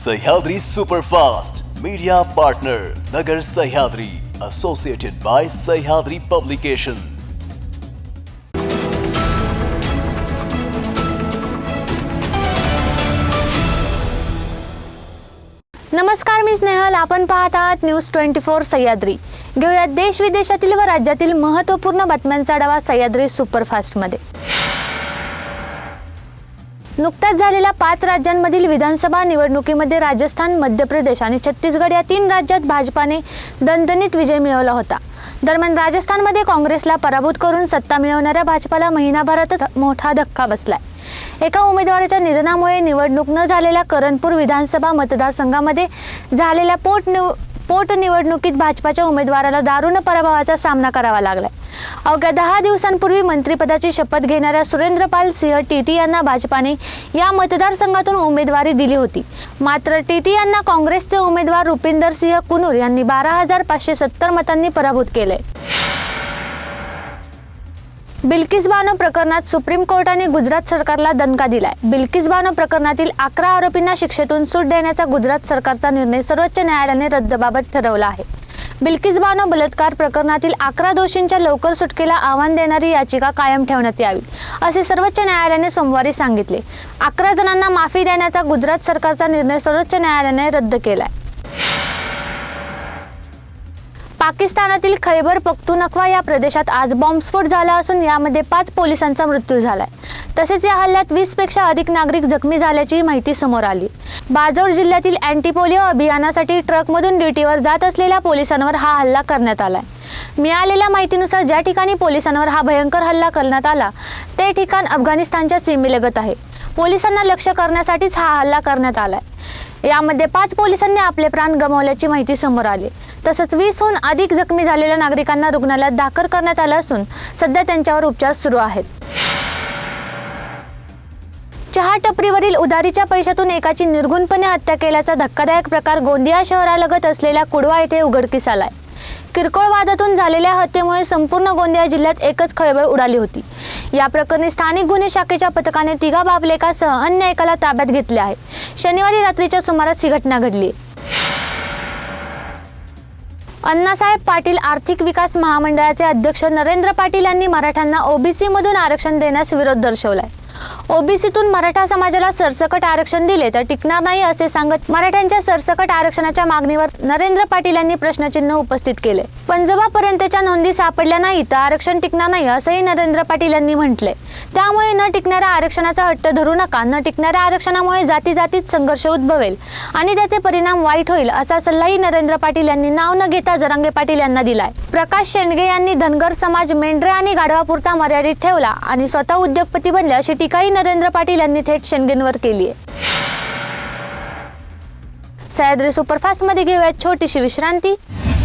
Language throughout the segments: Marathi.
Sahyadri superfast media partner Nagar Sahyadri associated by Sahyadri publication नमस्कार मी स्नेहल. आपण पाहत आहात न्यूज ट्वेंटी फोर सह्याद्री. घेऊयात देश विदेशातील व राज्यातील महत्त्वपूर्ण बातम्यांचा डावा सह्याद्री सुपरफास्टमध्ये. नुकत्याच झालेल्या पाच राज्यांमधील विधानसभा निवडणुकीमध्ये राजस्थान मध्य प्रदेश आणि छत्तीसगड या तीन राज्यात भाजपाने दणदणीत विजय मिळवला होता. दरम्यान राजस्थानमध्ये काँग्रेसला पराभूत करून सत्ता मिळवणाऱ्या भाजपाला महिनाभरातच मोठा धक्का बसलाय. एका उमेदवाराच्या निधनामुळे निवडणूक न झालेल्या करणपूर विधानसभा मतदारसंघामध्ये झालेल्या पोटनिव पोटनिवडणुकीत भाजपाच्या उमेदवाराला दारुण पराभवाचा सामना करावा लागलाय. अवघ्या दहा दिवसांपूर्वी मंत्रिपदाची शपथ घेणाऱ्या सुरेंद्रपाल सिंह टीटी यांना भाजपाने या मतदारसंघातून उमेदवारी दिली होती. मात्र टीटी यांना काँग्रेसचे उमेदवार रुपिंदर सिंह कुनूर यांनी बारा हजार पाचशे सत्तर मतांनी पराभूत केले बिल्किस बानो प्रकरणात सुप्रीम कोर्टाने गुजरात सरकारला दणका दिलाय. बिल्किस बानो प्रकरणातील अकरा आरोपींना शिक्षेतून सूट देण्याचा गुजरात सरकारचा निर्णय सर्वोच्च न्यायालयाने रद्दबाबत ठरवला आहे. बिल्किस बानो बलात्कार प्रकरणातील अकरा दोषींच्या लवकर सुटकेला आव्हान देणारी याचिका कायम ठेवण्यात यावी असे सर्वोच्च न्यायालयाने सोमवारी सांगितले. अकरा जणांना माफी देण्याचा गुजरात सरकारचा निर्णय सर्वोच्च न्यायालयाने रद्द केलाय. पाकिस्तानातील खैबर पख्तुनख्वा या प्रदेशात आज बॉम्बस्फोट झाला असून यामध्ये पाच पोलिसांचा मृत्यू झालाय. तसेच या हल्ल्यात वीसपेक्षा अधिक नागरिक जखमी झाल्याची माहिती समोर आली. बाजोर जिल्ह्यातील अँटीपोलिओ अभियानासाठी ट्रकमधून ड्युटीवर जात असलेल्या पोलिसांवर हा हल्ला करण्यात आलाय. मिळालेल्या माहितीनुसार ज्या ठिकाणी पोलिसांवर हा भयंकर हल्ला करण्यात आला ते ठिकाण अफगाणिस्तानच्या सीमेलगत आहे. पोलिसांना लक्ष करण्यासाठीच हा हल्ला करण्यात आलाय. यामध्ये पाच पोलिसांनी आपले प्राण गमावल्याची माहिती समोर आली. तसंच वीसहून अधिक जखमी झालेल्या नागरिकांना रुग्णालयात दाखल करण्यात आलं असून सध्या त्यांच्यावर उपचार सुरू आहेत. चहा टपरीवरील उधारीच्या पैशातून एकाची निर्गुणपणे हत्या केल्याचा धक्कादायक प्रकार गोंदिया शहरालगत असलेल्या कुडवा येथे उघडकीस आलाय. किरकोळ वादातून झालेल्या हत्येमुळे संपूर्ण गोंदिया जिल्ह्यात एकच खळबळ उडाली होती. या प्रकरणी स्थानिक गुन्हे शाखेच्या पथकाने तिघा बापलेकासह अन्य एकाला ताब्यात घेतले आहे. शनिवारी रात्रीच्या सुमारास ही घटना घडली अण्णासाहेब पाटील आर्थिक विकास महामंडळाचे अध्यक्ष नरेंद्र पाटील यांनी मराठ्यांना ओबीसी मधून आरक्षण देण्यास विरोध दर्शवलाय. ओबीसीतून मराठा समाजाला सरसकट आरक्षण दिले तर टिकणार नाही असे सांगत मराठ्यांच्या सरसकट आरक्षणाच्या मागणीवर नरेंद्र पाटील यांनी प्रश्नचिन्ह उपस्थित केले. पंजोबापर्यंतच्या नोंदी सापडल्या नाही तर आरक्षण टिकणार नाही असंही नरेंद्र पाटील यांनी म्हटलंय. त्यामुळे न टिकणाऱ्या आरक्षणाचा हट्ट धरू नका न टिकणाऱ्या आरक्षणामुळे जाती जातीत संघर्ष उद्भवेल आणि त्याचे परिणाम वाईट होईल असा सल्लाही नरेंद्र पाटील यांनी नाव न घेता जरांगे पाटील यांना दिलाय. प्रकाश शेंडगे यांनी धनगर समाज मेंढरे आणि गाढवापुरता मर्यादित ठेवला आणि स्वतः उद्योगपती बनले अशी टीकाही नरेंद्र पाटील यांनी थेट शेंडगेंवर केली आहे. सह्याद्री सुपरफास्टमध्ये घेऊयात छोटीशी विश्रांती.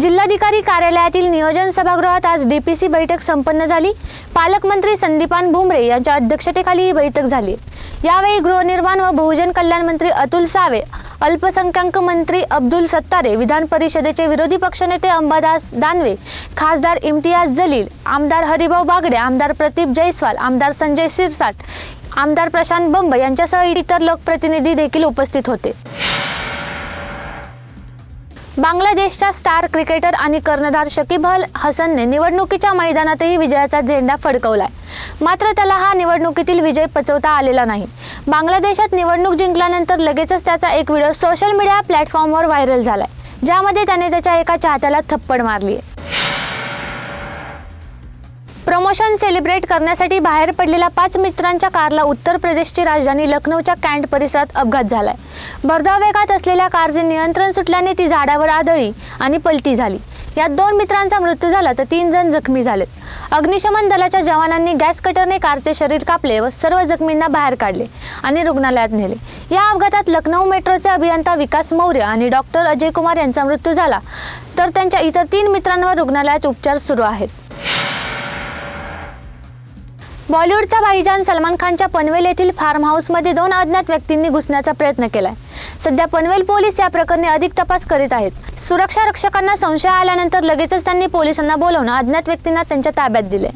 जिल्हाधिकारी कार्यालयातील नियोजन सभागृहात आज डीपीसी बैठक संपन्न झाली. पालकमंत्री संदीपान भुमरे यांच्या अध्यक्षतेखाली ही बैठक झाली. यावेळी गृहनिर्माण व बहुजन कल्याण मंत्री अतुल सावे अल्पसंख्याक मंत्री अब्दुल सत्तारे विधान परिषदेचे विरोधी पक्षनेते अंबादास दानवे खासदार इम्तियाज जलील आमदार हरिभाऊ बागडे आमदार प्रदीप जयस्वाल आमदार संजय सिरसाट आमदार प्रशांत बंब यांच्यासह इतर लोकप्रतिनिधी देखील उपस्थित होते. बांगलादेशच्या स्टार क्रिकेटर आणि कर्णधार शकीब अल हसनने निवडणुकीच्या मैदानातही विजयाचा झेंडा फडकवलाय. मात्र त्याला हा निवडणुकीतील विजय पचवता आलेला नाही. बांगलादेशात निवडणूक जिंकल्यानंतर लगेचच त्याचा एक व्हिडिओ सोशल मीडिया प्लॅटफॉर्मवर व्हायरल झालाय ज्यामध्ये त्याने त्याच्या एका चाहत्याला थप्पड मारली आहे प्रमोशन सेलिब्रेट करण्यासाठी बाहेर पडलेल्या पाच मित्रांच्या कारला उत्तर प्रदेशची राजधानी लखनौच्या कॅन्ट परिसरात अपघात झालाय. भरधाव वेगात असलेल्या कारचे नियंत्रण सुटल्याने ती झाडावर आदळी आणि पलटी झाली. यात दोन मित्रांचा मृत्यू झाला तर तीन जण जखमी झाले अग्निशमन दलाच्या जवानांनी गॅस कटरने कारचे शरीर कापले व सर्व जखमींना बाहेर काढले आणि रुग्णालयात नेले. या अपघातात लखनौ मेट्रोचे अभियंता विकास मौर्य आणि डॉक्टर अजय कुमार यांचा मृत्यू झाला. तर त्यांच्या इतर तीन मित्रांवर रुग्णालयात उपचार सुरू आहेत. बॉलिवूडचा भाईजान सलमान खानच्या पनवेल येथील फार्म हाऊसमध्ये दोन अज्ञात व्यक्तींनी घुसण्याचा प्रयत्न केलाय. सध्या पनवेल पोलीस या प्रकरणी अधिक तपास करीत आहेत. सुरक्षा रक्षकांना संशय आल्यानंतर लगेचच त्यांनी पोलिसांना बोलवून अज्ञात व्यक्तींना त्यांच्या ताब्यात दिले.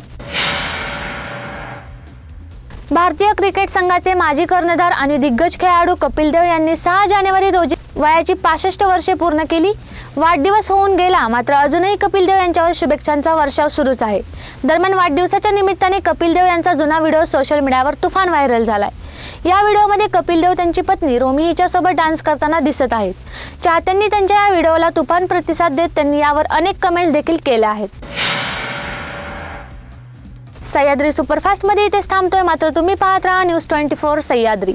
भारतीय क्रिकेट संघाचे माजी कर्णधार आणि दिग्गज खेळाडू कपिल देव यांनी सहा जानेवारी रोजी वयाची पासष्ट वर्षे पूर्ण केली. वाढदिवस होऊन गेला मात्र अजूनही कपिल देव यांच्यावर शुभेच्छांचा वर्षाव सुरूच आहे. दरम्यान वाढदिवसाच्या निमित्ताने कपिल देव यांचा जुना व्हिडिओ सोशल मीडियावर तुफान व्हायरल झालाय. या व्हिडिओमध्ये कपिल देव त्यांची पत्नी रोमी हिच्यासोबत डान्स करताना दिसत आहेत. चाहत्यांनी त्यांच्या या व्हिडिओला तुफान प्रतिसाद देत त्यांनी यावर अनेक कमेंट्स देखील केल्या आहेत. सह्याद्री सुपरफास्टमध्ये इथेच थांबतोय मात्र तुम्ही पाहत राहा न्यूज ट्वेंटी फोर सह्याद्री.